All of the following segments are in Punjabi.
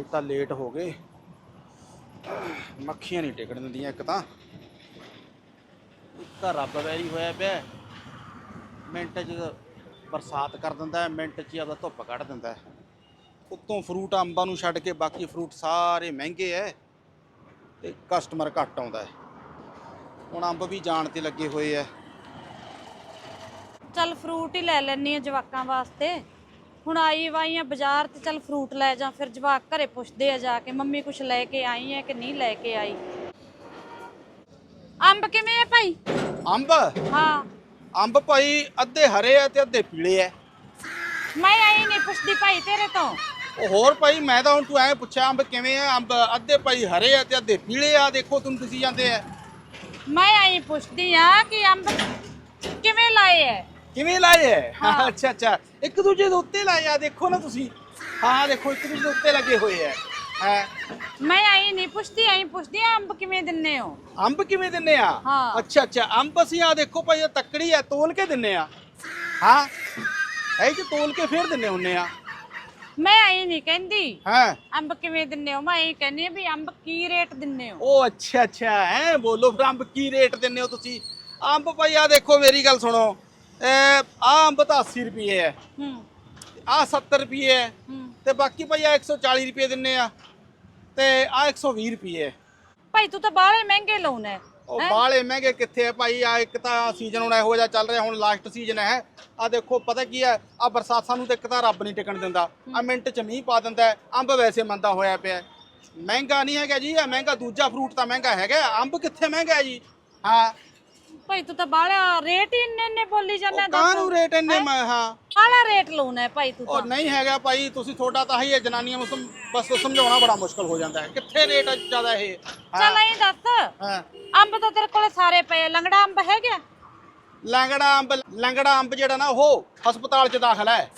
ਅੱਜ ਤਾਂ ਲੇਟ ਹੋ ਗਏ। ਮੱਖੀਆਂ ਨਹੀਂ ਟਿਕਣ ਦਿੰਦੀਆਂ ਇੱਕ ਤਾਂ। ਇੱਕ ਰੱਬ ਵੈਰੀ ਹੋਇਆ ਪਿਆ ਮਿੰਟ 'ਚ ਬਰਸਾਤ ਕਰ ਦਿੰਦਾ ਮਿੰਟ 'ਚ ਆਪਦਾ ਧੁੱਪ ਕੱਢ ਦਿੰਦਾ ਹੈ। ਉੱਤੋਂ ਫਰੂਟ ਅੰਬਾਂ ਨੂੰ ਛੱਡ ਕੇ ਬਾਕੀ ਫਰੂਟ ਸਾਰੇ ਮਹਿੰਗੇ ਐ ਤੇ ਕਸਟਮਰ ਘੱਟ ਆਉਂਦਾ ਹੈ। ਹੁਣ ਅੰਬ ਵੀ ਜਾਣ ਤੇ ਲੱਗੇ ਹੋਏ ਐ ਚੱਲ ਫਰੂਟ ਹੀ ਲੈ ਲੈਣੀ ਆ ਜਵਾਕਾਂ ਵਾਸਤੇ। ਹੁਣ ਆਈ ਵਾਈ ਆ ਬਾਜ਼ਾਰ ਤੇ ਚੱਲ ਫਰੂਟ ਲੈ ਜਾ ਫਿਰ ਜਵਾਕ ਘਰੇ ਪੁੱਛਦੇ ਆ ਜਾ ਕੇ ਮੰਮੀ ਕੁਛ ਲੈ ਕੇ ਆਈ ਹੈ ਕਿ ਨਹੀਂ ਲੈ ਕੇ ਆਈ? ਅੰਬ ਕਿਵੇਂ ਆ ਭਾਈ? ਅੰਬ? ਹਾਂ। ਅੰਬ ਭਾਈ ਅੱਧੇ ਹਰੇ ਐ ਤੇ ਅੱਧੇ ਪੀਲੇ ਐ। ਮੈਂ ਆਈ ਨਹੀਂ ਪੁੱਛਦੀ ਭਾਈ ਤੇਰੇ ਤੋਂ। ਉਹ ਹੋਰ ਭਾਈ ਮੈਂ ਤਾਂ ਹੁਣ ਤੂੰ ਐ ਪੁੱਛਿਆ ਅੰਬ ਕਿਵੇਂ ਆ ਅੰਬ ਅੱਧੇ ਭਾਈ ਹਰੇ ਆ ਤੇ ਅੱਧੇ ਪੀਲੇ ਆ ਦੇਖੋ ਤੁਹਾਨੂੰ ਤੁਸੀਂ ਜਾਂਦੇ ਐ। ਮੈਂ ਆਈ ਪੁੱਛਦੀ ਆ ਕਿ ਅੰਬ ਕਿਵੇਂ ਲਾਏ ਹਾਂ। ਅੱਛਾ ਅੱਛਾ। ਇੱਕ ਦੂਜੇ ਦੇ ਉੱਤੇ ਲਾਏ ਆ ਦੇਖੋ ਨਾ ਤੁਸੀਂ। ਹਾਂ ਦੇਖੋ ਇੱਕ ਦੂਜੇ ਦੇ ਉੱਤੇ ਲੱਗੇ ਹੋਏ ਹੈ? ਮੈਂ ਆਈ ਨਹੀਂ ਪੁੱਛਦੀ ਆਈ ਪੁੱਛਦੀ ਆ ਅੰਬ ਕਿਵੇਂ ਦਿੰਨੇ ਹੋ? ਅੰਬ ਕਿਵੇਂ ਦਿੰਨੇ ਆ? ਹਾਂ। ਅੱਛਾ ਅੱਛਾ। ਅੰਬ ਅਸੀਂ ਆ ਦੇਖੋ ਭਾਈ ਇਹ ਤੱਕੜੀ ਆ ਤੋਲ ਕੇ ਦਿੰਨੇ ਆ। ਹਾਂ? ਇਹ ਚ ਤੋਲ ਕੇ ਫੇਰ ਦਿੰਨੇ ਹੁੰਨੇ ਆ। ਮੈਂ ਆਈ ਨਹੀਂ ਕਹਿੰਦੀ। ਹਾਂ? ਅੰਬ ਕਿਵੇਂ ਦਿੰਨੇ ਹੋ? ਮੈਂ ਇਹ ਕਹਿੰਦੀ ਆ ਵੀ ਅੰਬ ਕੀ ਰੇਟ ਦਿੰਨੇ ਹੋ? ਉਹ ਅੱਛਾ ਅੱਛਾ। ਹੈ ਬੋਲੋ ਫਿਰ ਅੰਬ ਕੀ ਰੇਟ ਦਿੰਨੇ ਹੋ ਤੁਸੀਂ? ਅੰਬ ਭਾਈ ਆ ਦੇਖੋ ਮੇਰੀ ਗੱਲ ਸੁਣੋ। ਆ ਅੰਬ ਤਾਂ 80 ਰੁਪਏ ਹੈ। ਹੂੰ। ਆ 70 ਰੁਪਏ ਹੈ। ਤੇ ਬਾਕੀ ਭਾਈ ਆ 140 ਰੁਪਏ ਦਿੰਨੇ ਆ। ਤੇ ਆ 120 ਰੁਪਏ ਹੈ। ਭਾਈ ਤੂੰ ਤਾਂ ਬਾਹਲੇ ਮਹਿੰਗੇ ਲਾਉਣਾ ਹੈ। ਉਹ ਬਾਲੇ ਮਹਿੰਗੇ ਕਿੱਥੇ ਆ ਭਾਈ? ਆ ਇੱਕ ਤਾਂ ਸੀਜ਼ਨ ਹੁਣ ਇਹੋ ਜਿਹਾ ਚੱਲ ਰਿਹਾ ਹੁਣ ਲਾਸਟ ਸੀਜ਼ਨ ਹੈ। ਆ ਦੇਖੋ ਪਤਾ ਕੀ ਹੈ? ਆ ਬਰਸਾਤਾਂ ਨੂੰ ਤੇ ਇੱਕ ਤਾਂ ਰੱਬ ਨਹੀਂ ਟਿਕਣ ਦਿੰਦਾ। ਆ ਮਿੰਟ ਚ ਮੀਂਹ ਪਾ ਦਿੰਦਾ। ਅੰਬ ਵੈਸੇ ਮੰਦਾ ਹੋਇਆ ਪਿਆ। ਮਹਿੰਗਾ ਨਹੀਂ ਹੈਗਾ ਜੀ ਆ ਮਹਿੰਗਾ ਦੂਜਾ ਫਰੂਟ ਤਾਂ ਮਹਿੰਗਾ ਹੈਗਾ ਅੰਬ ਕਿੱਥੇ ਮਹਿੰਗਾ ਹੈ ਜੀ? ਹਾਂ। ਭਾਈ ਤੂੰ ਤਾਂ ਬਾਹਲਾ ਰੇਟ ਹੀ ਇੰਨੇ ਇੰਨੇ ਬੋਲੀ ਜਾਂਦਾ ਕਾਹਨੂੰ ਰੇਟ ਇੰਨੇ ਮੈਂ ਹਾਂ। ਬਾਹਲਾ ਰੇਟ ਲਾਉਣਾ ਹੈ ਭਾਈ ਤੂੰ ਉਹ ਤਾਂ। ਨਹੀਂ ਹੈਗਾ ਭਾਈ ਤੁਸੀਂ ਤੁਹਾਡਾ ਤਾਂ ਹੀ ਹੈ ਜਨਾਨੀਆਂ ਨੂੰ ਸਮ- ਬਸ ਸਮਝਾਉਣਾ ਬੜਾ ਮੁਸ਼ਕਲ ਹੋ ਜਾਂਦਾ ਹੈ। ਕਿੱਥੇ ਰੇਟ ਜ਼ਿਆਦਾ ਇਹ? ਚੱਲ ਐਂ ਦੱਸ। ਹਾਂ। ਅੰਬ ਤਾਂ ਤੇਰੇ ਕੋਲੇ ਸਾਰੇ ਪਏ ਆ, ਲੰਗੜਾ ਅੰਬ ਹੈਗਾ? ਲੰਗੜਾ ਅੰਬ ਲੰਗੜਾ ਅੰਬ ਜਿਹੜਾ ਨਾ ਉਹ ਹਸਪਤਾਲ 'ਚ ਦਾਖਲ ਹੈ।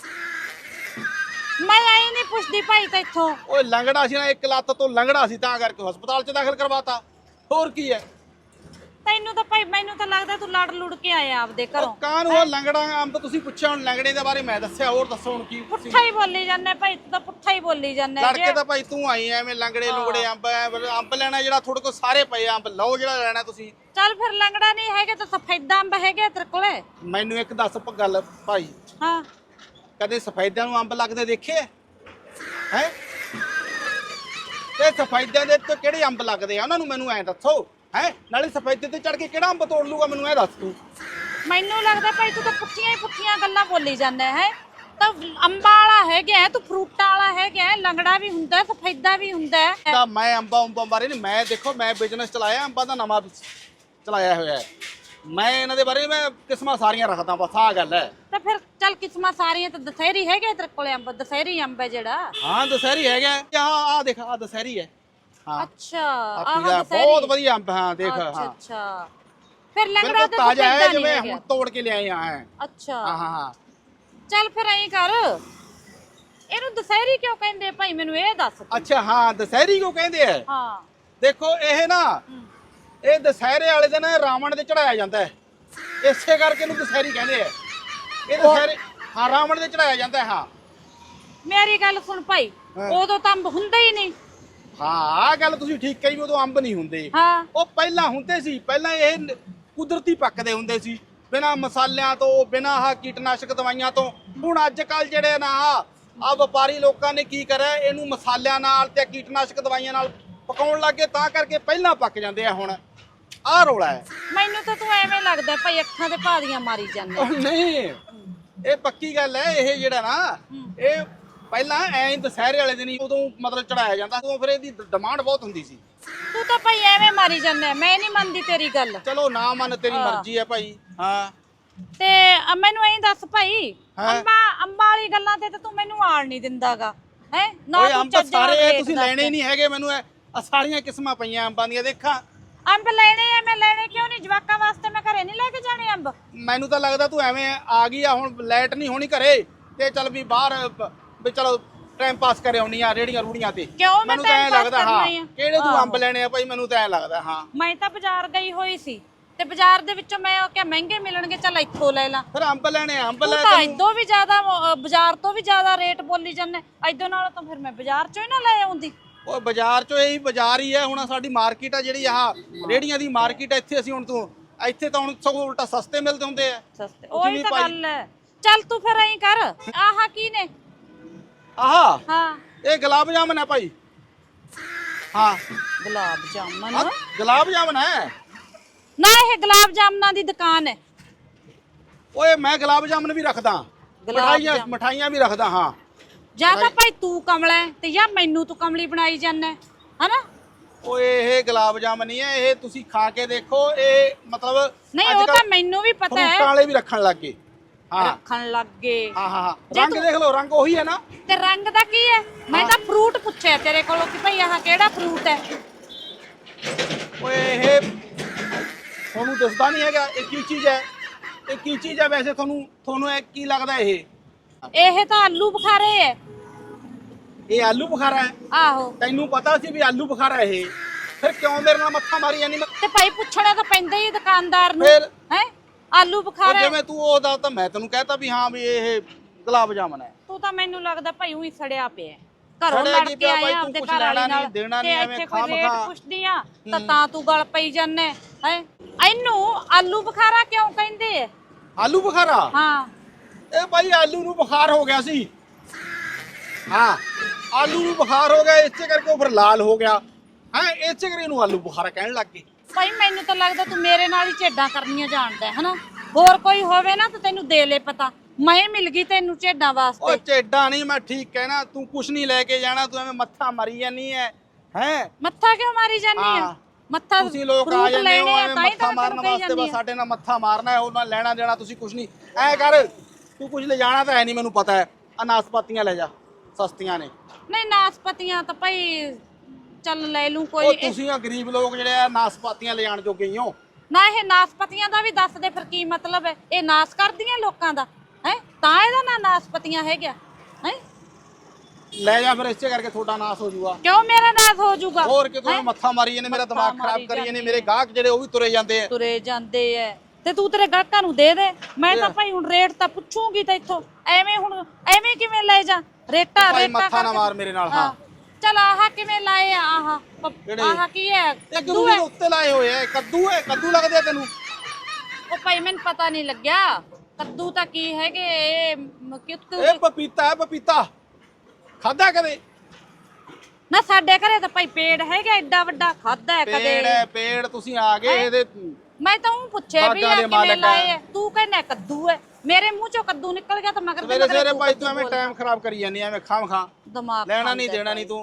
ਮੈਂ ਆਈ ਨਹੀਂ ਪੁੱਛਦੀ ਭਾਈ ਤਾਂ ਇੱਥੋਂ। ਓਏ ਲੰਗੜਾ ਸੀ ਨਾ ਇੱਕ ਲੱਤ ਤੋਂ ਲੰਗੜਾ ਸੀ ਤਾਂ ਕਰਕੇ ਹਸਪਤਾਲ 'ਚ ਦਾਖਲ ਕਰਵਾਤਾ। ਹੋਰ ਕੀ ਹੈ? ਤੈਨੂੰ ਤਾਂ ਭਾਈ ਮੈਨੂੰ ਤਾਂ ਲੱਗਦਾ ਤੂੰ ਲੜ ਲੁੜ ਕੇ ਆਇਆ ਆਪਦੇ ਘਰੋਂ। ਕਾਹਨੂੰ ਉਹ ਲੰਗੜਾ? ਅੰਬ ਤੁਸੀਂ ਪੁੱਛਿਆ ਹੁਣ ਲੰਗੜੇ ਦੇ ਬਾਰੇ ਮੈਂ ਦੱਸਿਆ ਹੋਰ ਦੱਸੋ ਹੁਣ ਕੀ ਤੁਸੀਂ। ਪੁੱਠਾ ਹੀ ਬੋਲੀ ਜਾਂਦਾ ਭਾਈ ਤੂੰ ਤਾਂ ਪੁੱਠਾ ਹੀ ਬੋਲੀ ਜਾਂਦਾ ਲੜਕੇ ਤਾਂ ਭਾਈ ਤੂੰ ਆਈ ਐ ਐਵੇਂ ਲੰਗੜੇ ਲੁਗੜੇ ਅੰਬ ਐ ਅੰਬ ਲੈਣਾ ਜਿਹੜਾ ਤੁਹਾਡੇ ਕੋਲ ਸਾਰੇ ਪਏ ਆ ਅੰਬ ਲਓ ਜਿਹੜਾ ਲੈਣਾ ਤੁਸੀਂ। ਚੱਲ ਫਿਰ ਲੰਗੜਾ ਨਹੀਂ ਹੈਗਾ ਤਾਂ ਸਫੈਦਾ ਅੰਬ ਹੈਗਾ ਤੇਰੇ ਕੋਲੇ? ਮੈਨੂੰ ਇੱਕ ਦੱਸ ਪ ਗੱਲ ਭਾਈ। ਹਾਂ। ਕਦੇ ਸਫੈਦਿਆਂ ਨੂੰ ਅੰਬ ਲੱਗਦੇ ਦੇਖੇ? ਹੈ? ਤੇ ਸਫੈਦਿਆਂ ਦੇ ਤੇ ਕਿਹੜੇ ਅੰਬ ਲੱਗਦੇ ਆ? ਉਹਨਾਂ ਨੂੰ ਮੈਨੂੰ ਐ ਦੱਸੋ। ਹੈ? ਨਾਲੇ ਸਫੈਦੇ ਤੇ ਚੜ ਕੇ ਕਿਹੜਾ ਅੰਬ ਤੋੜ ਲੂਗਾ ਮੈਨੂੰ ਐ ਦੱਸ ਤੂੰ? ਮੈਨੂੰ ਲੱਗਦਾ ਭਾਈ ਤੂੰ ਤਾਂ ਪੁੱਠੀਆਂ ਹੀ ਪੁੱਠੀਆਂ ਗੱਲਾਂ ਬੋਲੀ ਜਾਂਦਾ ਹੈ। ਤਾਂ ਅੰਬਾਂ ਵਾਲਾ ਹੈਗਾ ਹੈ, ਤੂੰ ਫਰੂਟਾਂ ਵਾਲਾ ਹੈਗਾ ਹੈ, ਲੰਗੜਾ ਵੀ ਹੁੰਦਾ ਹੈ, ਸਫੈਦਾ ਵੀ ਹੁੰਦਾ ਹੈ। ਤਾਂ ਮੈਂ ਅੰਬਾਂ ਅੰਬਾਂ ਬਾਰੇ ਨਹੀਂ ਮੈਂ ਦੇਖੋ ਮੈਂ ਬਿਜ਼ਨਸ ਚਲਾਇਆ ਅੰਬਾਂ ਦਾ ਨਵਾਂ ਚਲਾਇਆ ਹੋਇਆ ਹੈ। ਮੈਂ ਇਹਨਾਂ ਦੇ ਬਾਰੇ ਮੈਂ ਕਿਸਮਾਂ ਸਾਰੀਆਂ ਰੱਖਦਾ ਬਸ ਆਹ ਗੱਲ ਹੈ। ਤਾਂ ਫਿਰ ਚੱਲ ਕਿਸਮਾਂ ਸਾਰੀਆਂ ਤਾਂ ਦਸਹਿਰੀ ਹੈਗੇ ਤੇਰੇ ਕੋਲੇ ਅੰਬ ਦਸਹਿਰੀ ਅੰਬ ਹੈ ਜਿਹੜਾ। ਹਾਂ ਦਸਹਿਰੀ ਹੈਗਾ। ਆ ਆ ਦੇਖ ਆ ਦਸਹਿਰੀ ਹੈ। ਹਾਂ। ਅੱਛਾ ਆਹ ਪੀਲਾ ਬਹੁਤ ਵਧੀਆ ਅੰਬ ਹਾਂ ਦੇਖ ਅੱਛਾ ਹਾਂ। ਅੱਛਾ। ਫਿਰ ਲੰਗੜਾ ਬਿਲਕੁਲ ਤੇ ਤਾਜ਼ਾ ਹੈ ਸਫੈਦਾ ਨਹੀਂ ਜਿਵੇਂ ਹੈਗਾ? ਹੁਣ ਤੋੜ ਕੇ ਲਿਆਏ ਆ ਹਾਂ। ਅੱਛਾ। ਹਾਂ ਹਾਂ ਚੱਲ ਫਿਰ ਐਂ ਕਰ। ਇਹਨੂੰ ਦਸਹਿਰੀ ਕਿਉਂ ਕਹਿੰਦੇ ਆ ਭਾਈ? ਮੈਨੂੰ ਇਹ ਦੱਸ ਤੂੰ। ਅੱਛਾ ਹਾਂ ਦਸਹਿਰੀ ਕਿਉਂ ਕਹਿੰਦੇ ਆ ਹਾਂ। ਦੇਖੋ ਇਹ ਨਾ ਹਮ। ਇਹ ਦਸਹਿਰੇ ਵਾਲੇ ਦਿਨ ਰਾਵਣ ਦੇ ਚੜਾਇਆ ਜਾਂਦਾ ਹੈ ਇਸੇ ਕਰਕੇ ਇਹਨੂੰ ਦਸਹਿਰੀ ਕਹਿੰਦੇ ਆ ਇਹ ਦਸਹਿਰੇ ਹਾਂ ਰਾਵਣ ਦੇ ਚੜਾਇਆ ਜਾਂਦਾ ਹੈ ਹਾਂ। ਮੇਰੀ ਗੱਲ ਸੁਣ ਭਾਈ। ਹਾਂ। ਉਦੋਂ ਤਾਂ ਅੰਬ ਹੁੰਦਾ ਹੀ ਨਹੀਂ। ਹਾਂ ਆਹ ਗੱਲ ਤੁਸੀਂ ਠੀਕ ਕਹੀ ਵੀ ਉਦੋਂ ਅੰਬ ਨਹੀਂ ਹੁੰਦੇ। ਹਾਂ। ਉਹ ਪਹਿਲਾਂ ਹੁੰਦੇ ਸੀ ਪਹਿਲਾਂ ਇਹ ਨ- ਕੁਦਰਤੀ ਪੱਕਦੇ ਹੁੰਦੇ ਸੀ। ਬਿਨਾ ਮਸਾਲਿਆਂ ਤੋਂ ਬਿਨਾ ਆਹ ਕੀਟਨਾਸ਼ਕ ਦਵਾਈਆਂ ਤੋਂ। ਹੁਣ ਅੱਜ ਕੱਲ ਜਿਹੜੇ ਨਾ ਆ ਵਪਾਰੀ ਲੋਕਾਂ ਨੇ ਕੀ ਕਰਿਆ ਇਹਨੂੰ ਮਸਾਲਿਆਂ ਨਾਲ ਤੇ ਕੀਟਨਾਸ਼ਕ ਦਵਾਈਆਂ ਨਾਲ ਪਕਾਉਣ ਲੱਗੇ ਤਾਂ ਕਰਕੇ ਪਹਿਲਾਂ ਪੱਕ ਜਾਂਦੇ ਆ ਹੁਣ। ਆਹ ਰੋਲਾ ਹੈ। ਮੈਨੂੰ ਤਾਂ ਤੂੰ ਐਵੇਂ ਲੱਗਦਾ ਭਾਈ ਅੱਖਾਂ ਤੇ ਭਾਦੀਆਂ ਮਾਰੀ ਜਾਂਦਾ ਉਹ ਨਹੀਂ ਇਹ ਪੱਕੀ ਗੱਲ ਹੈ ਇਹ ਜਿਹੜਾ ਨਾ ਇਹ ਪਹਿਲਾਂ ਐਂ ਦੁਸਹਿਰੇ ਵਾਲੇ ਦਿਨ ਹੀ ਉਦੋਂ ਮਤਲਬ ਚੜਾਇਆ ਜਾਂਦਾ ਉਦੋਂ ਫਿਰ ਇਹਦੀ ਡਿਮਾਂਡ ਬਹੁਤ ਹੁੰਦੀ ਸੀ। ਤੂੰ ਤਾਂ ਭਾਈ ਐਵੇਂ ਮਾਰੀ ਜਾਂਦਾ ਮੈਂ ਨਹੀਂ ਮੰਨਦੀ ਤੇਰੀ ਗੱਲ। ਚਲੋ ਨਾ ਮੰਨ ਤੇਰੀ ਮਰਜ਼ੀ ਹੈ ਭਾਈ ਹਾਂ। ਤੇ ਅ, ਮੈਨੂੰ ਐਂ ਦੱਸ ਭਾਈ ਹਾਂ। ਅੰਬਾ ਅੰਬਾਂ ਵਾਲੀ ਗੱਲਾਂ ਤੇ ਤਾਂ ਤੂੰ ਮੈਨੂੰ ਆਲ ਨਹੀਂ ਦਿੰਦਾਗਾ ਹੈ? ਨਾ ਓਏ ਤੂੰ ਅੰਬ ਚੱਜ ਨਾਲ ਸਾਰੇ ਤੁਸੀਂ। ਲੈਣੇ ਹੀ ਨਹੀਂ ਹੈਗੇ ਮੈਨੂੰ ਇਹ ਆਹ ਸਾਰੀਆਂ ਕਿਸਮਾਂ ਪਈਆਂ ਅੰਬਾਂ ਦੀਆਂ ਦੇਖਾਂ। ਅੰਬ ਲੈਣੇ ਆ ਮੈਂ ਲੈਣੇ ਕਿਉਂ ਨਹੀਂ? ਜਵਾਕਾਂ ਵਾਸਤੇ ਮੈਂ ਘਰੇ ਨਹੀਂ ਲੈ ਕੇ ਜਾਣੇ ਅੰਬ? ਮੈਨੂੰ ਤਾਂ ਲੱਗਦਾ ਤੂੰ ਐਵੇਂ ਆ ਗਈ ਆ ਹੁਣ ਲਾਈਟ ਨਹੀਂ ਹੋਣੀ ਘਰੇ ਤੇ ਚੱਲ ਵੀ ਬਾਹਰ ਬ- ਵੀ ਚਲੋ ਟਾਈਮ ਪਾਸ ਕਰੇ ਆਉਣੀ ਆ ਰੇੜੀਆਂ ਰੂੜੀਆਂ ਤੇ। ਕਿਉਂ? ਮੈਂ time ਐਂ pass ਲੱਗਦਾ ਕਰਨਾ ਹਾਂ ਹੀ ਆ। ਕਿਹੜੇ ਤੂੰ ਅੰਬ। ਲੈਣੇ ਆ ਭਾਈ ਮੈਨੂੰ ਤਾਂ ਐਂ ਲੱਗਦਾ ਹਾਂ। ਮੈਂ ਤਾਂ ਬਾਜ਼ਾਰ ਗਈ ਹੋਈ ਸੀ ਤੇ ਬਾਜ਼ਾਰ ਦੇ ਵਿੱਚੋਂ ਮੈਂ ਉਹ ਕਿਹਾ ਮਹਿੰਗੇ ਮਿਲਣਗੇ ਚੱਲ ਇੱਥੋਂ ਲੈ ਲਾਂ। ਫਿਰ ਅੰਬ ਲੈਣੇ ਆ, ਅੰਬ ਤੂੰ ਲੈ ਤਾਂ ਤੈਨੂੰ। ਇਦੋਂ ਵੀ ਜ਼ਿਆਦਾ ਅਹ, ਬਾਜ਼ਾਰ ਤੋਂ ਵੀ ਜ਼ਿਆਦਾ ਰੇਟ ਬੋਲੀ ਜਾਂਦੇ। ਇਦੋਂ ਨਾਲੋਂ ਤਾਂ ਫਿਰ ਮੈਂ ਬਾਜ਼ਾਰ ਚੋਂ ਹੀ ਨਾ ਲੈ ਆਉਂਦੀ। ਉਹ ਬਾਜ਼ਾਰ ਚੋਂ ਇਹੀ ਬਾਜ਼ਾਰ ਹੀ ਹੈ ਹੁਣ ਸਾਡੀ ਮਾਰਕੀਟ ਆ ਜਿਹੜੀ ਆਹ ਰੇੜੀਆਂ ਦੀ ਮਾਰਕੀਟ ਇੱਥੇ ਅਸੀਂ ਹੁਣ ਤੋਂ ਇੱਥੇ ਤਾਂ ਹੁਣ ਸਗੋਂ ਉਲਟਾ ਸਸਤੇ ਮਿਲਦੇ ਹੁੰਦੇ ਆ। ਸਸਤੇ ਉਹ ਜਿਵੇਂ ਤਾਂ ਭਾਈ- ਗੱਲ ਹੈ। ਚੱਲ ਤੂੰ ਫਿਰ ਐਂ ਕਰ ਆਹ ਕੀ ਨੇ? ਆਹਾ। ਹਾਂ। ਇਹ ਗੁਲਾਬ ਜਾਮਨ ਹੈ ਭਾਈ। ਹਾਂ। ਗੁਲਾਬ ਜਾਮਨ? ਆਹ ਗੁਲਾਬ ਜਾਮਨ ਹੈ। ਨਾ ਇਹ ਗੁਲਾਬ ਜਾਮਨਾਂ ਦੀ ਦੁਕਾਨ ਹੈ। ਓਏ ਮੈਂ ਗੁਲਾਬ ਜਾਮਨ ਵੀ ਰੱਖਦਾ। ਗੁਲਾਬ ਮਠਾਈਆਂ ਜਾਮੁਨ। ਮਠਾਈਆਂ ਵੀ ਰੱਖਦਾ ਹਾਂ। ਜਾਂ ਤਾਂ ਭਾਈ। ਤੂੰ ਕਮਲਾ ਹੈ ਤੇ ਜਾਂ ਮੈਨੂੰ ਤੂੰ ਕਮਲੀ ਬਣਾਈ ਜਾਂਦਾ ਹੈ। ਹਨਾ? ਓਏ ਇਹ ਗੁਲਾਬ ਜਾਮਨ ਨਹੀਂ ਹੈ ਇਹ ਤੁਸੀਂ ਖਾ ਕੇ ਦੇਖੋ ਇਹ ਮਤਲਬ ਨਹੀਂ ਉਹ ਤਾਂ ਮੈਨੂੰ ਵੀ ਪਤਾ ਫਰੂਟਾਂ ਹੈ ਵਾਲੇ ਵੀ ਰੱਖਣ ਲੱਗ ਗਏ। ਹਾਂ। ਰੱਖਣ ਲੱਗ ਗਏ। ਹਾਂ ਹਾਂ ਹਾਂ। ਜੇ ਰੰਗ ਤੂੰ- ਦੇਖ ਲਓ ਰੰਗ ਉਹੀ ਹੈ ਨਾ। ਤੇ ਰੰਗ ਦਾ ਕੀ ਹੈ? ਮੈਂ ਤਾਂ ਫਰੂਟ ਪੁੱਛਿਆ ਤੇਰੇ ਕੋਲੋਂ ਕਿ ਭਈ ਆਹ ਕਿਹੜਾ ਫਰੂਟ ਹੈ? ਓਏ ਇਹ ਤੁਹਾਨੂੰ ਦਿਸਦਾ ਨਹੀਂ ਹੈਗਾ ਇਹ ਕੀ ਚੀਜ਼ ਹੈ? ਇਹ ਕੀ ਚੀਜ਼ ਹੈ ਵੈਸੇ ਤੁਹਾਨੂੰ ਤੁਹਾਨੂੰ ਇਹ ਕੀ ਲੱਗਦਾ ਇਹ? ਇਹ ਤਾਂ ਆਲੂ ਬੁਖਾਰੇ ਹੈ। ਇਹ ਆਲੂ ਬੁਖਾਰਾ ਹੈ? ਆਹੋ। ਤੈਨੂੰ ਪਤਾ ਸੀ ਵੀ ਆਲੂ ਬੁਖਾਰਾ ਇਹ। ਫਿਰ ਕਿਉਂ ਮੇਰੇ ਨਾਲ ਮੱਥਾ ਮਾਰੀ ਜਾਂਦੀ ਮੈਂ? ਤੇ ਭਾਈ ਪੁੱਛਣਾ ਤਾਂ ਪੈਂਦਾ ਹੀ ਦੁਕਾਨਦਾਰ ਨੂੰ। ਫਿਰ? ਹੈ? ਆਲੂ ਉਹ ਬੁਖਾਰਾ ਹੈ। ਜਿਵੇਂ ਤੂੰ ਉਹਦਾ ਤਾਂ ਮੈਂ ਤੈਨੂੰ ਕਹਿਤਾ ਵੀ ਹਾਂ ਵੀ ਇਹ ਗੁਲਾਬ ਜਾਮਨ ਹੈ। ਤੂੰ ਤਾਂ ਮੈਨੂੰ ਲੱਗਦਾ ਭਾਈ ਉਹੀ ਸੜਿਆ ਪਿਆ ਹੈ। ਘਰੋਂ ਸੜਿਆ ਲੜ ਕੀ ਕੇ ਪਿਆ ਭਾਈ, ਆਇਆ ਤੂੰ ਆਪਦੇ ਕੁਛ ਘਰ ਵਾਲੀ ਨਾਲ ਨਹੀਂ, ਦੇਣਾ ਤੇ ਨਹੀਂ, ਐਵੇਂ ਇੱਥੇ ਕੋਈ ਰੇਟ ਖਾਮਖਾ। ਪੁੱਛਦੀ ਆ ਤਾਂ ਤਾਂ ਤੂੰ ਗਲ ਪਈ ਜਾਂਦੇ ਹੈ? ਇਹਨੂੰ ਆਲੂ ਬੁਖਾਰਾ ਕਿਉਂ ਕਹਿੰਦੇ ਆ ਆਲੂ ਬੁਖਾਰਾ? ਹਾਂ। ਇਹ ਭਾਈ ਆਲੂ ਨੂੰ ਬੁਖਾਰ ਹੋ ਗਿਆ ਸੀ। ਹਾਂ ਆਲੂ ਨੂੰ ਬੁਖਾਰ ਹੋ ਗਿਆ ਇਸੇ ਕਰਕੇ ਉਹ ਫਿਰ ਲਾਲ ਹੋ ਗਿਆ। ਹਾਂ ਇਸੇ ਕਰਕੇ ਇਹਨੂੰ ਆਲੂ ਬੁਖਾਰਾ ਕਹਿਣ ਲੱਗ ਗਏ। ਭਾਈ ਮੈਨੂੰ ਤਾਂ ਲੱਗਦਾ ਤੂੰ ਮੇਰੇ ਨਾਲ ਹੀ ਝੇਡਾਂ ਕਰਨੀਆਂ ਜਾਣਦਾ ਹੈ ਹਨਾ? ਹੋਰ ਕੋਈ ਹੋਵੇ ਨਾ ਤਾਂ ਤੈਨੂੰ ਦੇ ਲੈ ਪਤਾ। ਮੈਂ ਮਿਲ ਗਈ ਤੈਨੂੰ ਝੇਡਾਂ ਉਹ ਵਾਸਤੇ ਚੇਡਾ ਨਹੀਂ ਮੈਂ ਠੀਕ ਕਹਿਣਾ। ਤੂੰ ਕੁਛ ਨਹੀਂ ਲੈ ਕੇ ਜਾਣਾ ਤੂੰ ਐਵੇਂ ਮੱਥਾ ਮਾਰੀ ਜਾਨੀ ਹੈ ਹੈ? ਮੱਥਾ ਕਿਉਂ ਮਾਰੀ ਜਾਨੀ ਆ? ਹਾਂ। ਮੱਥਾ ਤੁਸੀਂ ਲੋਕ ਆ fruit ਜਾਂਦੇ ਹੋ ਲੈਣੇ ਐਵੇਂ ਤਾਂ ਹੀ ਮੱਥਾ ਤਾਂ ਮਾਰਨ ਤੈਨੂੰ ਕਹੀ ਵਾਸਤੇ ਜਾਂਦੀ ਬਸ ਆ। ਸਾਡੇ ਨਾਲ ਮੱਥਾ ਮਾਰਨਾ ਹੈ ਉਹਨਾਂ ਲੈਣਾ ਦੇਣਾ ਤੁਸੀਂ ਕੁਛ ਨਹੀਂ। ਐ ਕਰ ਤੂੰ ਕੁਛ ਲੈ ਜਾਣਾ ਤਾਂ ਹੈ ਨਹੀਂ ਮੈਨੂੰ ਪਤਾ ਹੈ। ਆ ਨਾਸਪਾਤੀਆਂ ਲੈ ਜਾ ਸਸਤੀਆਂ ਨੇ। ਨਹੀਂ ਨਾਸਪਤੀਆਂ ਤਾਂ ਭਾਈ ਚੱਲ ਲੈ ਲੂੰ ਉਹ ਕੋਈ ਤੁਸੀਂ ਆ ਗਰੀਬ ਲੋਕ ਜਿਹੜੇ ਆ ਨਾਸਪਾਤੀਆਂ ਲੈ ਜਾਣ ਜੋਗੇ ਹੀ ਹੋ। ਨਾ ਇਹ ਨਾਸਪਤੀਆਂ ਦਾ ਵੀ ਦੱਸ ਦੇ ਫਿਰ ਕੀ ਮਤਲਬ ਹੈ? ਇਹ ਨਾਸ ਕਰਦੀਆਂ ਲੋਕਾਂ ਦਾ ਹੈ? ਤਾਂ ਇਹਦਾ ਨਾਂ ਨਾਸਪਤੀਆਂ ਹੈਗਾ ਹੈ? ਲੈ ਜਾ ਫਿਰ ਇਸੇ ਕਰਕੇ ਤੁਹਾਡਾ ਨਾਸ ਹੋ ਜਾਊਗਾ ਕਿਉਂ ਮੇਰਾ ਨਾਸ ਹੋ ਜਾਊਗਾ ਹੋਰ ਕਿ ਤੂੰ ਮੱਥਾ ਮਾਰੀ ਜਾਂਦੇ ਮੇਰਾ ਮੱਥਾ ਦਿਮਾਗ ਮਾਰੀ ਖਰਾਬ ਕਰੀ ਜਾਂਦੇ। ਜਾਂਦੀ। ਮੇਰੇ ਗਾਹਕ ਜਿਹੜੇ ਉਹ ਵੀ ਤੁਰੇ ਜਾਂਦੇ ਆ। ਤੁਰੇ ਜਾਂਦੇ ਐ ਤੇ ਤੂੰ ਤੇਰੇ ਗਾਹਕਾਂ ਨੂੰ ਦੇ ਦੇ। ਮੈਂ ਤਾਂ ਭਾਈ ਹੁਣ ਰੇਟ ਤਾਂ ਪੁੱਛੂਗੀ ਤੇ ਇੱਥੋਂ। ਐਵੇਂ ਹੁਣ ਐਵੇਂ ਕਿਵੇਂ ਲੈ ਜਾ? ਰੇਟਾ ਭਾਈ ਰੇਟਾ ਮੱਥਾ ਨਾ ਕਰਕੇ- ਮਾਰ ਮੇਰੇ ਨਾਲ ਹਾਂ। ਚਲ ਆਹ ਕਿਵੇਂ ਲਾਏ ਆ ਆਹ? ਪ- ਕਿਹੜੇ? ਆਹ ਕੀ ਹੈ? ਇਹ ਕੱਦੂ ਹੈ? ਉੱਤੇ ਲਾਏ ਹੋਏ ਆ ਕੱਦੂ ਹੈ ਕੱਦੂ ਲੱਗਦੇ ਆ ਤੈਨੂੰ। ਉਹ ਭਾਈ ਮੈਨੂੰ ਪਤਾ ਨਹੀਂ ਲੱਗਿਆ। ਕੱਦੂ ਤਾਂ ਕੀ ਹੈਗੇ? ਇਹ ਮ- ਕਿਉਂ- ਇਹ ਪਪੀਤਾ ਹੈ ਪਪੀਤਾ। ਖਾਦਾ ਕਦੇ? ਨਾ ਸਾਡੇ ਘਰੇ ਤਾਂ ਭਾਈ ਪੇੜ ਹੈਗਾ ਐਡਾ ਵੱਡਾ ਖਾਦਾ ਹੈ ਪੇੜ ਕਦੇ ਹੈ ਪੇੜ ਤੁਸੀਂ ਆ ਗਏ ਇਹਦੇ ਮੈਂ ਤਾਂ ਉਹ ਪੁੱਛਿਆ ਵੀ ਬਾਗਾਂ ਆ ਦੇ ਕਿਵੇਂ ਮਾਲਕ ਲਾਏ ਹੈ। ਆ? ਤੂੰ ਕਹਿੰਦਾ ਕੱਦੂ ਹੈ ਮੇਰੇ ਮੂੰਹ ਚੋਂ ਕੱਦੂ ਨਿਕਲ ਗਿਆ ਤਾਂ ਮਗਰ ਸਵੇਰੇ ਸਵੇਰੇ ਭਾਈ ਤੂੰ ਐਵੇਂ ਟਾਈਮ ਖਰਾਬ ਕਰੀ ਜਾਂਦੀ ਐਵੇਂ ਖਾਮ ਖਾ। ਦਿਮਾਗ ਲੈਣਾ ਨਹੀਂ ਦੇਣਾ ਨਹੀਂ ਤੂੰ।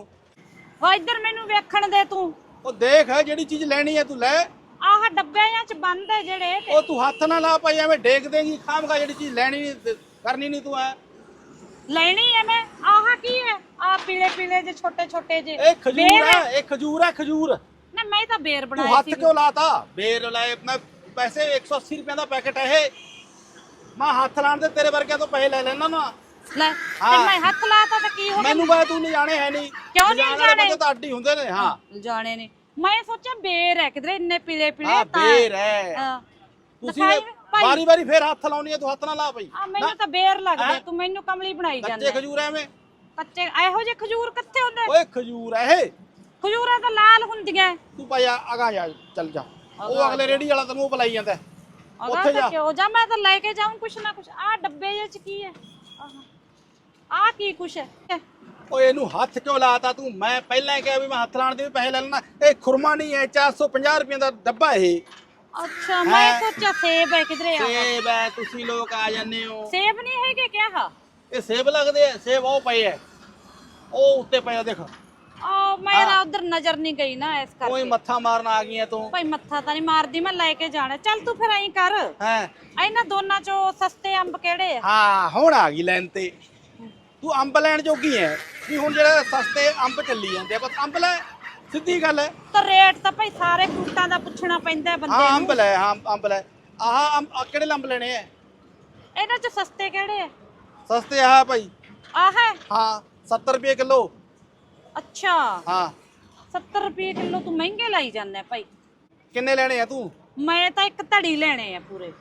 ਉਹ ਇੱਧਰ ਮੈਨੂੰ ਵੇਖਣ ਦੇ ਤੂੰ। ਉਹ ਦੇਖ ਜਿਹੜੀ ਚੀਜ਼ ਲੈਣੀ ਹੈ ਤੂੰ ਲੈ। ਆਹ ਡੱਬਿਆਂ ਚ ਬੰਦ ਹੈ ਜਿਹੜੇ ਉਹ ਤੂੰ ਹੱਥ ਨਾ ਲਾ ਭਾਈ ਐਵੇਂ ਡੇਕ ਦੇਗੀ ਖਾਮ ਖਾ ਜਿਹੜੀ ਚੀਜ਼ ਲੈਣੀ ਨਹੀਂ ਕਰਨੀ ਨਹੀਂ ਤੂੰ ਐ। ਲੈਣੀ ਹੈ ਮੈਂ। ਆਹ ਕੀ ਹੈ ਆ ਪੀਲੇ ਪੀਲੇ ਜੇ ਛੋਟੇ ਛੋਟੇ ਜੇ ਇਹ ਖਜੂਰ ਹੈ ਇਹ ਖਜੂਰ ਹੈ ਖਜੂਰ। ਨਾ ਮੈਂ ਤਾਂ ਬੇਰ ਤੂੰ ਬਣਾਏ ਹੱਥ ਸੀ। ਕਿਉਂ ਲਾਤਾ? ਬੇਰ ਲਾਏ ਮੈਂ ਪੈਸੇ 180 ਰੁਪਏ ਦਾ ਪੈਕੇਟ ਹੈ ਇਹ। ਮੈਂ ਹੱਥ ਲਾਣ ਦੇ ਤੇਰੇ ਵਰਗਿਆਂ ਤੋਂ ਪੈਸੇ ਲੈ ਲੈਣਾ ਨਾ ਲੈ ਤੇ ਹਾਂ। ਮੈਂ ਹੱਥ ਲਾਤਾ ਤਾਂ ਕੀ ਹੋ ਗਿਆ? ਮੈਨੂੰ ਬਾਤ ਤੂੰ ਨਹੀਂ ਜਾਣੇ ਹੈ ਨਹੀਂ। ਕਿਉਂ ਵਾਲੇ ਜਾਣੇ? ਬੰਦੇ ਤਾਂ ਅੱਡੀ ਹੁੰਦੇ ਨੇ ਹਾਂ। ਜਾਣੇ ਨੇ। ਮੈਂ ਸੋਚਿਆ ਬੇਰ ਹੈ ਕਿਧਰੇ ਇੰਨੇ ਪੀਲੇ ਪੀਲੇ ਆ ਬੇਰ ਹੈ। ਹਾਂ। ਤੁਸੀਂ ਦਿਖਾਈ ਭਾਈ। ਵਾਰੀ ਵਾਰੀ ਫੇਰ ਹੱਥ ਲਾਉਣੀ ਹੈ ਤੂੰ ਹੱਥ ਨਾ ਲਾ ਭਾਈ ਆ ਮੈਨੂੰ ਤਾਂ ਬੇਰ ਲੱਗਦਾ ਹੈਂ? ਤੂੰ ਮੈਨੂੰ ਕਮਲੀ ਬਣਾਈ ਕੱਚੇ ਜਾਂਦਾ। ਖਜੂਰ ਐਵੇਂ। ਕੱਚੇ ਇਹੋ ਜਿਹੇ ਖਜੂਰ ਕਿੱਥੇ ਹੁੰਦੇ? ਓਏ ਖਜੂਰ ਹੈ ਇਹ। ਖਜੂਰਾਂ ਤਾਂ ਲਾਲ ਹੁੰਦੀਆਂ। ਤੂੰ ਭਾਈ ਆ ਅਗਾ ਜਾ ਚੱਲ ਜਾ। ਉਹ ਅਗਲੇ ਰੇੜੀ ਵਾਲਾ ਤੈਨੂੰ ਉਹ ਬੁਲਾਈ ਜਾਂਦਾ। ਉੱਥੇ ਜਾ। ਕਿਉਂ? ਜਾ ਮੈਂ ਤਾਂ ਲੈ ਕੇ ਜਾਊਂ ਕੁਛ ਨਾ ਕੁਛ। ਆ ਡੱਬੇ ਜਿਹੇ ਚ ਕੀ ਹੈ? ਆ ਕੀ ਕੁਛ ਹੈ? ਓਏ ਇਹਨੂੰ ਹੱਥ ਕਿਉਂ ਲਾਤਾ ਤੂੰ? ਮੈਂ ਪਹਿਲਾਂ ਹੀ ਕਿਹਾ ਵੀ ਮੈਂ ਹੱਥ ਲਾਣ ਦੇ ਵੀ ਪੈਸੇ ਲੈ ਲੈਣਾ। ਇਹ ਖੁਰਮਾ ਨਹੀਂ ਹੈ 450 ਰੁਪਏ ਦਾ ਡੱਬਾ ਇਹ। ਅੱਛਾ ਮੈਂ? ਸੋਚਿਆ ਸੇਬ ਹੈ ਕਿਧਰੇ ਆ ਸੇਬ ਹੈ ਤੁਸੀਂ ਲੋਕ ਆ ਜਾਂਦੇ ਹੋ। ਸੇਬ ਨਹੀਂ ਹੈਗੇ ਕਿਆ? ਹਾ ਇਹ ਸੇਬ ਲੱਗਦੇ ਆ ਸੇਬ ਉਹ ਪਏ ਐ ਉਹ ਉੱਤੇ ਪਏ ਆ ਦੇਖ। ਆ ਮੇਰਾ ਉਧਰ ਨਜ਼ਰ ਨਹੀਂ ਗਈ ਨਾ ਇਸ ਕੋਈ ਕਰਕੇ ਮੱਥਾ ਮਾਰਨ ਆ ਗਈਆਂ ਤੂੰ। ਭਾਈ ਮੱਥਾ ਤਾਂ ਨਹੀਂ ਮਾਰਦੀ ਮੈਂ ਲੈ ਕੇ ਜਾਣਾ। ਚੱਲ ਤੂੰ ਫਿਰ ਐਂ ਕਰ। ਹੈ? ਇਹਨਾਂ ਦੋਨਾਂ ਚੋਂ ਸਸਤੇ ਅੰਬ ਕਿਹੜੇ ਆ? ਹਾਂ ਹੁਣ ਆ ਗਈ ਲੈਣ ਤੇ। ਤੂੰ ਅੰਬ ਲੈਣ ਜੋਗੀ ਐ। ਵੀ ਹੁਣ ਜਿਹੜੇ ਸਸਤੇ ਅੰਬ ਚੱਲੀ ਜਾਂਦੇ ਆ ਬਸ ਅੰਬ ਲੈ ਸਿੱਧੀ ਗੱਲ ਐ। ਤਾਂ ਰੇਟ ਤਾਂ ਭਾਈ ਸਾਰੇ ਫਰੂਟਾਂ ਦਾ ਪੁੱਛਣਾ ਪੈਂਦਾ ਹੈ ਬੰਦੇ ਹਾਂ ਨੂੰ। ਅੰਬ ਲੈ ਹਾਂ ਅੰਬ ਲੈ। ਆਹ ਅੰਬ ਆਹ ਕਿਹੜੇ ਅੰਬ ਲੈਣੇ ਐ? ਇਹਨਾਂ ਚ ਸਸਤੇ ਕਿਹੜੇ ਆ? ਸਸਤੇ ਆਹ ਭਾਈ। ਆਹ ਹੈ। ਹਾਂ 70 ਰੁਪਏ ਕਿਲੋ। ਅੱਛਾ। ਹਾਂ। 70 ਰੁਪਏ ਕਿਲੋ ਤੂੰ ਮਹਿੰਗੇ ਲਾਈ ਜਾਂਦਾ ਭਾਈ। ਕਿੰਨੇ ਲੈਣੇ ਆ ਤੂੰ? ਮੈਂ ਤਾਂ ਇੱਕ ਧੜੀ ਲੈਣੇ ਆ ਪੂਰੇ।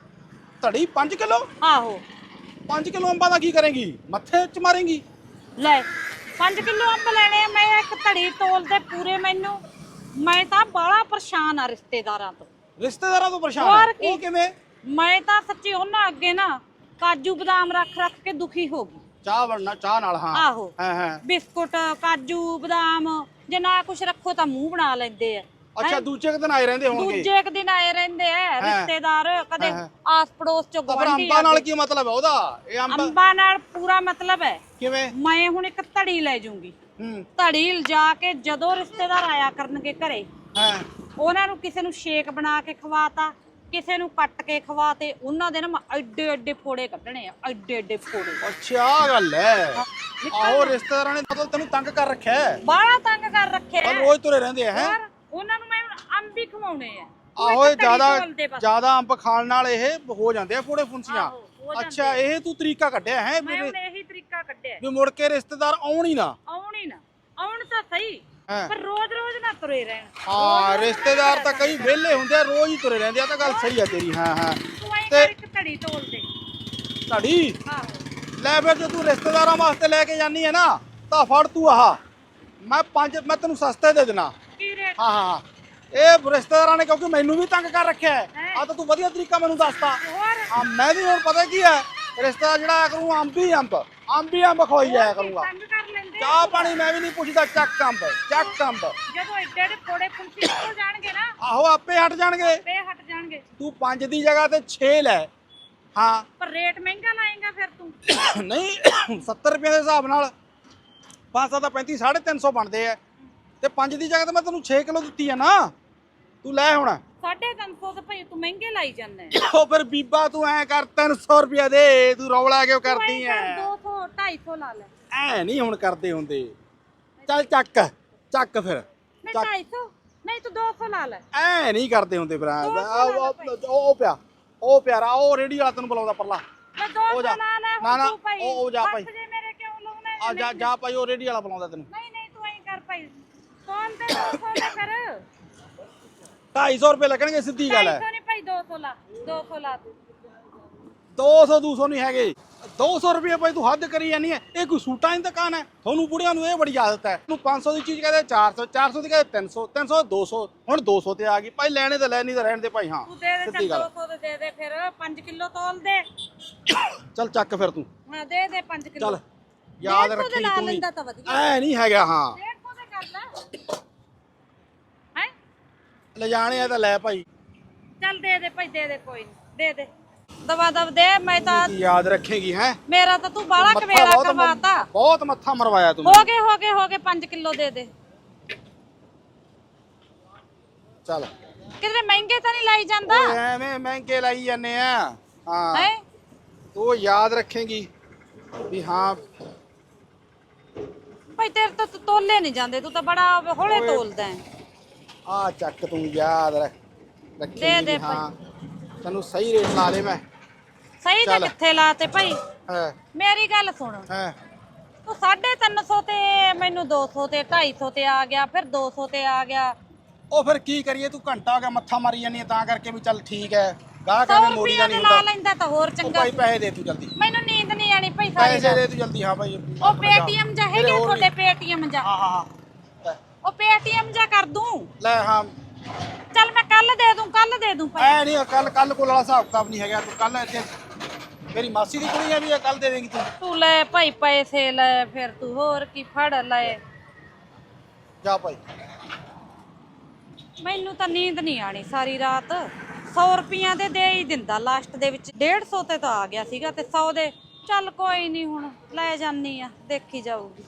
ਧੜੀ 5 ਕਿਲੋ? ਆਹੋ। 5 ਕਿਲੋ ਅੰਬਾਂ ਦਾ ਕੀ ਕਰੇਂਗੀ? ਮੱਥੇ 'ਚ ਮਾਰੇਂਗੀ? ਲੈ 5 ਕਿਲੋ ਅੰਬ ਲੈਣੇ ਆ ਮੈਂ ਇੱਕ ਧੜੀ ਤੋਲ ਦੇ ਪੂਰੇ ਮੈਨੂੰ। ਮੈਂ ਤਾਂ ਬਾਹਲਾ ਪਰੇਸ਼ਾਨ ਆ ਰਿਸ਼ਤੇਦਾਰਾਂ ਤੋਂ। ਰਿਸ਼ਤੇਦਾਰਾਂ ਤੋਂ ਪਰੇਸ਼ਾਨ ਹੋਰ ਕੀ? ਉਹ ਕਿਵੇਂ? ਮੈਂ ਤਾਂ ਸੱਚੀ ਉਹਨਾਂ ਅੱਗੇ ਨਾ ਕਾਜੂ ਬਦਾਮ ਰੱਖ ਰੱਖ ਕੇ ਦੁਖੀ ਹੋ ਗਈ। ਚਾਹ ਬਣਨਾ ਚਾਹ ਨਾਲ ਹਾਂ। ਆਹੋ। ਹਾਂ ਹਾਂ। ਬਿਸਕੁਟ ਕਾਜੂ ਬਦਾਮ ਜੇ ਨਾ ਕੁਛ ਰੱਖੋ ਤਾਂ ਮੂੰਹ ਬਣਾ ਲੈਂਦੇ ਆ। ਅੱਛਾ ਦੂਜੇ ਕੁ ਦਿਨ ਆਏ ਰਹਿੰਦੇ ਹੋਣਗੇ। ਦੂਜੇ ਇੱਕ ਦਿਨ ਆਏ ਰਹਿੰਦੇ ਆ ਰਿਸ਼ਤੇਦਾਰ ਕਦੇ ਹਾਂ। ਆਸ ਪੜੋਸ ਚ ਤਾਂ ਫਿਰ ਅੰਬਾਂ ਨਾਲ ਕੀ ਮਤਲਬ ਹੈ ਉਹਦਾ? ਇਹ ਅੰਬ ਅੰਬਾਂ ਨਾਲ ਪੂਰਾ ਮਤਲਬ ਹੈ। ਕਿਵੇਂ? ਮੈਂ ਹੁਣ ਇੱਕ ਧੜੀ ਲੈ ਜੂੰਗੀ। ਹੂੰ। ਧੜੀ ਲਿਜਾ ਕੇ ਜਦੋਂ ਰਿਸ਼ਤੇਦਾਰ ਆਇਆ ਕਰਨਗੇ ਘਰੇ ਹਾਂ। ਉਹਨਾਂ ਨੂੰ ਕਿਸੇ ਨੂੰ ਸ਼ੇਕ ਬਣਾ ਕੇ ਖਵਾਤਾ ਕਿਸੇ ਨੂੰ ਕੱਟ ਕੇ ਖਵਾਤੇ ਉਹਨਾਂ ਦੇ ਨਾ ਮੈਂ ਐਡੇ ਐਡੇ ਫੋੜੇ ਕੱਢਣੇ ਆ ਐਡੇ ਐਡੇ ਫੋੜੇ। ਅੱਛਾ ਆਹ ਗੱਲ ਹੈ ਆਹੋ ਰਿਸ਼ਤੇਦਾਰਾਂ ਨੇ ਮਤਲਬ ਤੈਨੂੰ ਤੰਗ ਕਰ ਰੱਖਿਆ ਹੈ ਬਾਹਲਾ ਤੰਗ ਕਰ ਰੱਖਿਆ ਪਰ ਰੋਜ਼ ਤੁਰੇ ਰਹਿੰਦੇ ਆ ਹੈ? ਉਹਨਾਂ ਨੂੰ ਮੈਂ ਅੰਬ ਹੀ ਖਵਾਉਣੇ ਆ। ਤੂੰ ਆਹੋ ਇਹ ਜ਼ਿਆਦਾ। ਜ਼ਿਆਦਾ ਅੰਬ ਖਾਣ ਨਾਲ ਇਹ ਹੋ ਜਾਂਦੇ ਆ ਫੋੜੇ ਫੁੰਸੀਆਂ। ਅੱਛਾ ਇਹ ਤੂੰ ਤਰੀਕਾ ਕੱਢਿਆ ਹੈ? ਮੈਂ ਇਹੀ ਤਰੀਕਾ ਕੱਢਿਆ। ਵੀ ਮੁੜ ਕੇ ਰਿਸ਼ਤੇਦਾਰ ਆਉਣ ਹੀ ਨਾ। ਆਉਣ ਹੀ ਨਾ। ਆਉਣ ਤਾਂ ਸਹੀ। ਪਰ ਰੋਜ਼ ਰੋਜ਼ ਨਾ ਤੁਰੇ ਰਹਿਣ। ਹਾਂ ਰਿਸ਼ਤੇਦਾਰ ਤਾਂ ਕਈ ਵਿਹਲੇ ਹੁੰਦੇ ਆ ਰੋਜ਼ ਹੀ ਤੁਰੇ ਰਹਿੰਦੇ ਆ ਤਾਂ ਗੱਲ ਸਹੀ ਆ ਤੇਰੀ ਹਾਂ ਹਾਂ। ਤੂੰ ਐਂ ਤੇ- ਕਰ ਇੱਕ ਧੜੀ ਤੋਲ ਦੇ ਤੁਹਾਡੀ ਆਹੋ ਲੈ ਫਿਰ ਜੇ ਤੂੰ ਰਿਸ਼ਤੇਦਾਰਾਂ ਵਾਸਤੇ ਲੈ ਕੇ ਜਾਨੀ ਹੈ ਨਾ ਤਾਂ ਫੜ ਤੂੰ ਆਹ। ਮੈਂ ਪੰਜ ਮੈਂ ਤੈਨੂੰ ਸਸਤੇ ਦੇ ਦੇਣਾ ਕੀ ਰੇਟ ਹਾਂ ਹਾਂ ਇਹ ਰਿਸ਼ਤੇਦਾਰਾਂ ਨੇ ਕਿਉਂਕਿ ਮੈਨੂੰ ਵੀ ਤੰਗ ਕਰ ਰੱਖਿਆ ਹੈ? ਆ ਤਾਂ ਤੂੰ ਵਧੀਆ ਤਰੀਕਾ ਮੈਨੂੰ ਦੱਸਤਾ। ਹੋਰ? ਆ ਮੈਂ ਵੀ ਹੁਣ ਪਤਾ ਕੀ ਹੈ ਰਿਸ਼ਤੇਦਾਰ ਜਿਹੜਾ ਆਇਆ ਕਰੂ ਅੰਬ ਹੀ ਅੰਬ। ਅੰਬ ਹੀ ਅੰਬ ਖਵਾਈ ਜਾਇਆ ਕਰੂੰਗਾ। ਤੰਗ ਚਾਹ ਪਾਣੀ ਮੈਂ ਵੀ ਨਹੀਂ ਪੁੱਛਦਾ ਚੱਕ ਅੰਬ ਚੱਕ ਅੰਬ। ਜਦੋਂ ਐਡੇ ਐਡੇ ਫੋੜੇ ਫੁੰਸੀ ਨਿਕਲ ਜਾਣਗੇ ਨਾ ਆਹੋ ਆਪੇ ਹਟ ਜਾਣਗੇ। ਤੇ ਹਟ ਜਾਣਗੇ। ਤੂੰ 5 ਦੀ ਜਗ੍ਹਾ ਤੇ 6 ਲੈ। ਹਾਂ। ਪਰ ਰੇਟ ਮਹਿੰਗਾ ਲਾਏਗਾ ਫਿਰ ਤੂੰ। ਨਹੀਂ 70 ਰੁਪਏ ਦੇ ਹਿਸਾਬ ਨਾਲ 500 ਤਾਂ 35 350 ਬਣਦੇ ਆ। ਤੇ 5 ਦੀ ਜਗ੍ਹਾ ਤੇ ਮੈਂ ਤੈਨੂੰ 6 ਕਿਲੋ ਦਿੱਤੀ ਆ ਨਾ। ਤੂੰ ਲੈ ਹੁਣ। ਸਾਢੇ ਤਿੰਨ ਸੌ ਤੇ ਭਾਈ ਤੂੰ ਮਹਿੰਗੇ ਲਾਈ ਜਾਂਦਾ। ਉਹ ਫਿਰ ਬੀਬਾ ਤੂੰ ਐ ਕਰ 300 ਰੁਪਏ ਦੇ। ਤੂੰ ਰੌਲਾ ਕਿਉਂ ਕਰਦੀ ਐ? 200 250 ਲਾ ਲੈ। ਐ ਨਹੀਂ ਹੁਣ ਕਰਦੇ ਹੁੰਦੇ। ਚੱਲ ਚੱਕ ਚੱਕ ਫਿਰ ਨਹੀਂ 250 ਨਹੀਂ ਤੂੰ 200 ਲਾ ਲੈ। ਐ ਨਹੀਂ ਕਰਦੇ ਹੁੰਦੇ ਫਿਰ ਐਂ। ਦੋ ਸੌ ਆਹ, ਲਾ ਉਹ ਉਹ ਪਿਆ ਉਹ ਪਿਆਰਾ ਉਹ ਰੇੜੀ ਵਾਲਾ ਤੈਨੂੰ ਬੁਲਾਉਂਦਾ ਪਰਲਾ। ਮੈਂ ਉਹ 200 ਜਾ। ਲਾ ਲੈ ਨਾ, ਨਾ, ਤੂੰ ਭਾਈ ਉਹ- ਉਹ ਜਾ ਭਾਈ। ਹੱਥ ਜੇ ਮੇਰੇ ਕਿਉਂ ਲਾਉਣਾ ਆ ਜਾ ਜਾ ਭਾਈ ਉਹ ਰੇੜੀ ਵਾਲਾ ਬੁਲਾਉਂਦਾ ਤੈਨੂੰ। ਨਹੀਂ ਨਹੀਂ ਤੂੰ ਐਂ ਕਰ ਭਾਈ ਕੌਣ ਤੇ 200 ਲੈ ਕਰ 250 ਰੁਪਏ ਲੱਗਣਗੇ ਸਿੱਧੀ ਗੱਲ ਹੈ 250 ਨਹੀਂ ਭਾਈ 200 ਲਾ 200 ਲਾ ਤੂੰ। 200 200 ਨਹੀਂ ਹੈਗੇ। 200 ਰੁਪਏ ਭਾਈ ਤੂੰ ਹੱਦ ਕਰੀ ਜਾਨੀ ਹੈ ਇਹ ਕੋਈ ਸੂਟਾਂ ਦੀ ਦੁਕਾਨ ਹੈ ਤੁਹਾਨੂੰ ਬੁੜਿਆਂ ਨੂੰ ਇਹ ਬੜੀ ਆਦਤ ਹੈ ਤੂੰ 500 ਦੀ ਚੀਜ਼ ਕਹਦੇ 400 400 ਦੀ ਕਹਦੇ 300 300 200 ਹੁਣ 200 ਤੇ ਆ ਗਈ। ਭਾਈ ਲੈਣੇ ਤਾਂ ਲੈ ਨਹੀਂ ਤਾਂ ਰਹਿਣ ਦੇ ਭਾਈ ਹਾਂ। ਤੂੰ ਦੇ ਦੇ ਸਿੱਧੀ ਚੱਲ ਗੱਲ 200 ਦੇ ਦੇ ਫਿਰ। 5 ਕਿਲੋ ਤੋਲ ਦੇ। ਚੱਲ ਚੱਕ ਫਿਰ ਤੂੰ। ਹਾਂ ਦੇ ਦੇ 5 ਕਿਲੋ। ਚੱਲ ਯਾਦ ਰੱਖੀ ਤੂੰ ਵੀ ਐ ਨਹੀਂ ਹੈਗਾ ਹਾਂ। 150 ਦੇ ਕਰ ਲੈ। ਹੈ? ਲੈ ਜਾਣੇ ਆ ਤਾਂ ਲੈ ਭਾਈ। ਚੱਲ ਦੇ ਦੇ ਭਾਈ ਦੇ ਦੇ ਕੋਈ ਨੀ। ਦੇ ਦੇ। ਦਵਾ ਦਵ ਦੇ ਮੈਂ ਤਾਂ ਯਾਦ ਰੱਖੇਗੀ ਹੈ? ਮੇਰਾ ਤਾਂ ਤੂੰ ਬਾਲਾ ਕਵੇਲਾ ਕਰਵਾਤਾ। ਬਹੁਤ ਮੱਥਾ ਮਰਵਾਇਆ ਤੂੰ ਹੋ ਗਏ ਹੋ ਗਏ ਹੋ ਗਏ 5 ਕਿਲੋ ਦੇ ਦੇ। ਚੱਲ। ਕਿਤੇ ਮਹਿੰਗੇ ਤਾਂ ਨਹੀਂ ਲਾਈ ਜਾਂਦਾ? ਓਏ ਐਵੇਂ ਮਹਿੰਗੇ ਲਾਈ ਜਾਂਦੇ ਆ। ਹਾਂ। ਹੈ? ਤੂੰ ਯਾਦ ਰੱਖੇਗੀ ਵੀ ਹਾਂ। ਭਾਈ ਤੇਰੇ ਤੋਂ ਤਾਂ ਤੋਲੇ ਨਹੀਂ ਜਾਂਦੇ ਤੂੰ ਤਾਂ ਬੜਾ ਹੌਲੇ ਤੋਲਦਾ ਹੈ। ਆ ਚੱਕ ਤੂੰ ਯਾਦ ਰੱਖ ਰੱਖੀ ਦੇ ਦੇ ਹਾਂ। ਤੈਨੂੰ ਸਹੀ ਰੇਟ ਲਾ ਲੇ ਮੈਂ। ਸਹੀ ਤਾਂ ਚੱਲ। ਕਿੱਥੇ ਲਾਤੇ ਭਾਈ? ਹੈ। ਮੇਰੀ ਗੱਲ ਸੁਣ। ਹੈ। ਤੂੰ 350 ਤੇ ਮੈਨੂੰ 200 ਤੇ 250 ਤੇ ਆ ਗਿਆ ਫਿਰ 200 ਤੇ ਆ ਗਿਆ। ਉਹ ਫਿਰ ਕੀ ਕਰੀਏ ਤੂੰ ਘੰਟਾ ਹੋ ਗਿਆ ਮੱਥਾ ਮਾਰੀ ਹੈ ਤਾਂ ਕਰਕੇ ਵੀ ਚੱਲ ਠੀਕ ਹੈ ਗਾਹ 100 ਕਹਿੰਦੇ ਮੋੜੀ ਰੁਪਏ ਦਾ ਦੇ ਨਹੀਂ ਲਾ ਹੁੰਦਾ। ਲੈਂਦਾ ਤਾਂ ਹੋਰ ਉਹ ਚੰਗਾ ਭਾਈ ਪੈਸੇ ਦੇ ਤੂੰ ਜਲਦੀ। ਮੈਨੂੰ ਨੀਂਦ ਨਹੀਂ ਆਣੀ ਭਾਈ ਸਾਰੀ ਪੈਸੇ ਰਾਤ। ਦੇ ਤੂੰ ਜਲਦੀ ਹਾਂ ਭਾਈ। ਉਹ ਪੇਟੀਐਮ ਜਾ ਹੈਗੇ ਹੋਰ ਤੁਹਾਡੇ ਪੇਟੀਐਮ ਜਾ ਹਾਂ ਹਾਂ ਹਾਂ। ਲੈ, ਉਹ ਪੇਟੀਐਮ ਜਾ ਕਰ ਦੂੰ। ਲੈ ਹਾਂ। ਚੱਲ ਮੈਂ ਕੱਲ ਦੇ ਦੂੰ ਕੱਲ ਦੇ ਦੂੰ ਭਾਈ। ਐ ਨਹੀਂ ਕੱਲ ਕੱਲ ਕੋਲ ਵਾਲਾ ਹਿਸਾਬ ਕਿਤਾਬ ਨਹੀਂ ਹੈਗਾ। ਤੂੰ ਕੱਲ ਇੱਥੇ ਮੇਰੀ ਮਾਸੀ ਦੀ ਕੁੜੀ ਹੈ ਵੀ ਕੱਲ ਦੇ ਦੇਂਗੀ ਤੂੰ। ਤੂੰ ਲੈ ਭਾਈ ਪੈਸੇ ਲੈ ਫਿਰ ਤੂੰ ਹੋਰ ਕੀ ਫੜ ਲੈ। ਜਾ ਭਾਈ। ਮੈਨੂੰ ਤਾਂ ਨੀਂਦ ਨਹੀਂ ਆਣੀ ਸਾਰੀ ਰਾਤ। 100 ਰੁਪਈਆ ਦੇ ਦੇ ਹੀ ਦਿੰਦਾ ਲਾਸਟ ਦੇ ਵਿੱਚ। 150 ਤੇ ਤਾਂ ਆ ਗਿਆ ਸੀਗਾ ਤੇ 100 ਦੇ ਚੱਲ ਕੋਈ ਨਹੀਂ ਹੁਣ ਲੈ ਜਾਨੀ ਆ ਦੇਖੀ ਜਾਊਗੀ।